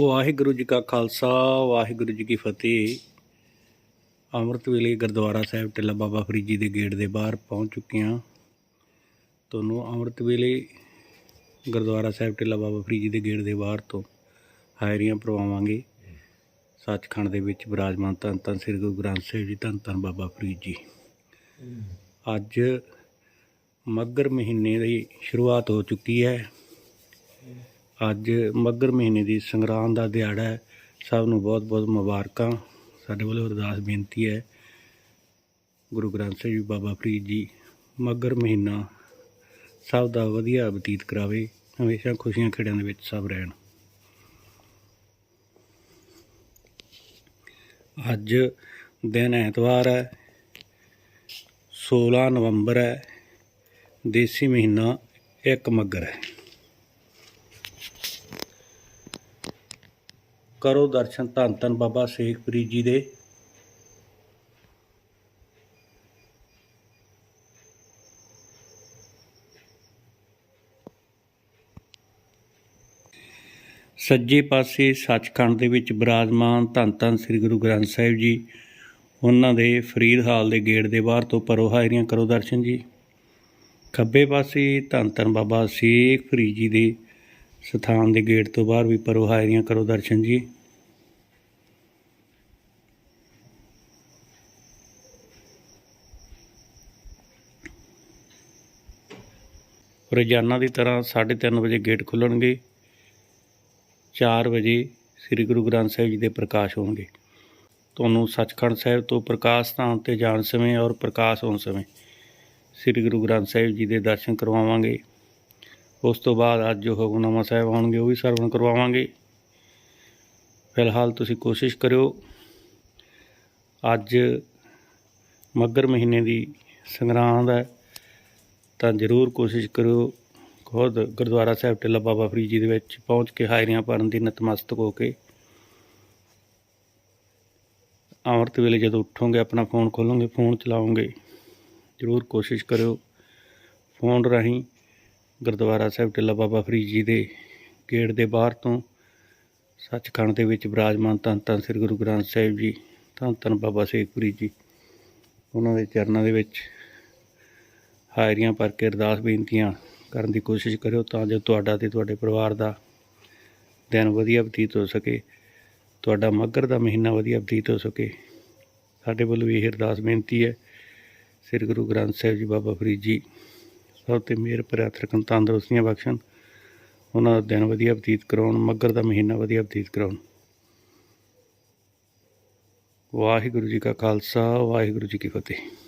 ਵਾਹਿਗੁਰੂ ਜੀ ਕਾ ਖਾਲਸਾ, ਵਾਹਿਗੁਰੂ ਜੀ ਕੀ ਫਤਿਹ। ਅੰਮ੍ਰਿਤ ਵੇਲੇ ਗੁਰਦੁਆਰਾ ਸਾਹਿਬ ਟਿੱਲਾ ਬਾਬਾ ਫਰੀਦ ਜੀ ਦੇ ਗੇਟ ਦੇ ਬਾਹਰ ਪਹੁੰਚ ਚੁੱਕੇ ਹਾਂ। ਤੁਹਾਨੂੰ ਅੰਮ੍ਰਿਤ ਵੇਲੇ ਗੁਰਦੁਆਰਾ ਸਾਹਿਬ ਟਿੱਲਾ ਬਾਬਾ ਫਰੀਦ ਜੀ ਦੇ ਗੇਟ ਦੇ ਬਾਹਰ ਤੋਂ ਹਾਇਰੀਆਂ ਪਰਵਾਵਾਂਗੇ ਸੱਚਖੰਡ ਦੇ ਵਿੱਚ ਵਿਰਾਜਮਾਨ ਧੰਨ ਧੰਨ ਸ੍ਰੀ ਗੁਰੂ ਗ੍ਰੰਥ ਸਾਹਿਬ ਜੀ, ਧੰਨ ਧੰਨ ਬਾਬਾ ਫਰੀਦ ਜੀ। ਅੱਜ ਮੱਗਰ ਮਹੀਨੇ ਦੀ ਸ਼ੁਰੂਆਤ ਹੋ ਚੁੱਕੀ ਹੈ। ਅੱਜ ਮੱਗਰ ਮਹੀਨੇ ਦੀ ਸੰਗਰਾਂਦ ਦਾ ਦਿਹਾੜਾ ਹੈ। ਸਭ ਨੂੰ ਬਹੁਤ ਬਹੁਤ ਮੁਬਾਰਕਾਂ। ਸਾਡੇ ਵੱਲੋਂ ਅਰਦਾਸ ਬੇਨਤੀ ਹੈ। ਗੁਰੂ ਗ੍ਰੰਥ ਸਾਹਿਬ ਜੀ, ਬਾਬਾ ਫਰੀਦ ਜੀ, ਮੱਗਰ ਮਹੀਨਾ ਸਭ ਦਾ ਵਧੀਆ ਬਤੀਤ ਕਰਾਵੇ। ਹਮੇਸ਼ਾ ਖੁਸ਼ੀਆਂ ਖੇੜਿਆਂ ਦੇ ਵਿੱਚ ਸਭ ਰਹਿਣ। ਅੱਜ ਦਿਨ ਐਤਵਾਰ ਹੈ। 16 ਨਵੰਬਰ ਹੈ। ਦੇਸੀ ਮਹੀਨਾ ਇੱਕ ਮੱਗਰ ਹੈ। ਕਰੋ ਦਰਸ਼ਨ ਧੰਨ ਧੰਨ ਬਾਬਾ ਸ਼ੇਖ ਫਰੀਦ ਜੀ ਦੇ। ਸੱਜੇ ਪਾਸੇ ਸੱਚਖੰਡ ਦੇ ਵਿੱਚ ਬਿਰਾਜਮਾਨ ਧੰਨ ਧੰਨ ਸ੍ਰੀ ਗੁਰੂ ਗ੍ਰੰਥ ਸਾਹਿਬ ਜੀ, ਉਹਨਾਂ ਦੇ ਫਰੀਦ ਹਾਲ ਦੇ ਗੇਟ ਦੇ ਬਾਹਰ ਤੋਂ ਪਰੋ ਹਾਜ਼ਰੀਆਂ ਕਰੋ ਦਰਸ਼ਨ ਜੀ। ਖੱਬੇ ਪਾਸੇ ਧੰਨ ਧੰਨ ਬਾਬਾ ਸ਼ੇਖ ਫਰੀਦ ਜੀ ਦੇ ਸਥਾਨ ਦੇ ਗੇਟ ਤੋਂ ਬਾਹਰ ਵੀ ਪਰੋ ਹਾਜ਼ਰੀਆਂ ਕਰੋ ਦਰਸ਼ਨ ਜੀ। ਰੋਜ਼ਾਨਾ ਦੀ ਤਰ੍ਹਾਂ 3:30 ਵਜੇ ਗੇਟ ਖੁੱਲਣਗੇ। 4 ਵਜੇ ਸ੍ਰੀ ਗੁਰੂ ਗ੍ਰੰਥ ਸਾਹਿਬ ਜੀ ਦੇ ਪ੍ਰਕਾਸ਼ ਹੋਣਗੇ। ਤੁਹਾਨੂੰ ਸੱਚਖੰਡ ਸਾਹਿਬ ਤੋਂ ਪ੍ਰਕਾਸ਼ ਸਥਾਨ ਤੇ ਜਾਣ ਸਮੇਂ ਔਰ ਪ੍ਰਕਾਸ਼ ਹੋਣ ਸਮੇਂ ਸ੍ਰੀ ਗੁਰੂ ਗ੍ਰੰਥ ਸਾਹਿਬ ਜੀ ਦੇ ਦਰਸ਼ਨ ਕਰਵਾਵਾਂਗੇ। ਉਸ ਤੋਂ ਬਾਅਦ ਅੱਜ ਜੋ ਹੁਕਮਨਾਮਾ ਸਾਹਿਬ ਆਉਣਗੇ ਉਹ ਵੀ ਸਰਵਣ ਕਰਵਾਵਾਂਗੇ। ਫਿਲਹਾਲ ਤੁਸੀਂ ਕੋਸ਼ਿਸ਼ ਕਰਿਓ। ਅੱਜ ਮੱਗਰ ਮਹੀਨੇ ਦੀ ਸੰਗਰਾਂਦ ਹੈ। ਤਾਂ ਜ਼ਰੂਰ ਕੋਸ਼ਿਸ਼ ਕਰਿਓ ਖੁਦ ਗੁਰਦੁਆਰਾ ਸਾਹਿਬ ਟਿੱਲਾ ਬਾਬਾ ਫਰੀਦ ਜੀ ਦੇ ਵਿੱਚ ਪਹੁੰਚ ਕੇ ਹਾਜ਼ਰੀਆਂ ਭਰਨ ਦੀ ਨਤਮਸਤਕ ਹੋ ਕੇ। ਅੰਮ੍ਰਿਤ ਵੇਲੇ ਜਦੋਂ ਉੱਠੋਗੇ, ਆਪਣਾ ਫੋਨ ਖੋਲੋਗੇ, ਫੋਨ ਚਲਾਓਗੇ, ਜ਼ਰੂਰ ਕੋਸ਼ਿਸ਼ ਕਰਿਓ ਫੋਨ ਰਾਹੀਂ ਗੁਰਦੁਆਰਾ ਸਾਹਿਬ ਟਿੱਲਾ ਬਾਬਾ ਫਰੀਦ ਜੀ ਦੇ ਗੇਟ ਦੇ ਬਾਹਰ ਤੋਂ ਸੱਚਖੰਡ ਦੇ ਵਿੱਚ ਬਿਰਾਜਮਾਨ ਧੰਨ ਧੰਨ ਸ੍ਰੀ ਗੁਰੂ ਗ੍ਰੰਥ ਸਾਹਿਬ ਜੀ, ਧੰਨ ਧੰਨ ਬਾਬਾ ਸ਼ੇਖ ਫਰੀਦ ਜੀ, ਉਹਨਾਂ ਦੇ ਚਰਨਾਂ ਦੇ ਵਿੱਚ ਹਾਜ਼ਰੀਆਂ ਭਰ ਕੇ ਅਰਦਾਸ ਬੇਨਤੀਆਂ ਕਰਨ ਦੀ ਕੋਸ਼ਿਸ਼ ਕਰਿਓ ਤਾਂ ਜੋ ਤੁਹਾਡਾ ਤੇ ਤੁਹਾਡੇ ਪਰਿਵਾਰ ਦਾ ਦਿਨ ਵਧੀਆ ਬਤੀਤ ਹੋ ਸਕੇ, ਤੁਹਾਡਾ ਮੱਘਰ ਦਾ ਮਹੀਨਾ ਵਧੀਆ ਬਤੀਤ ਹੋ ਸਕੇ। ਸਾਡੇ ਵੱਲੋਂ ਇਹ ਅਰਦਾਸ ਬੇਨਤੀ ਹੈ, ਸ੍ਰੀ ਗੁਰੂ ਗ੍ਰੰਥ ਸਾਹਿਬ ਜੀ, ਬਾਬਾ ਫਰੀਦ ਜੀ। ਸਭ ਤੇ ਮਿਹਰ ਭਰਿਆ ਰੱਖਣ ਤੰਦਰੁਸਤੀਆਂ ਬਖਸ਼ਣ, ਉਹਨਾਂ ਦਾ ਦਿਨ ਵਧੀਆ ਬਤੀਤ ਕਰਾਉਣ ਮੱਘਰ ਦਾ ਮਹੀਨਾ ਵਧੀਆ ਬਤੀਤ ਕਰਾਉਣ। ਵਾਹਿਗੁਰੂ ਜੀ ਕਾ ਖਾਲਸਾ, ਵਾਹਿਗੁਰੂ ਜੀ ਕੀ ਫਤਿਹ।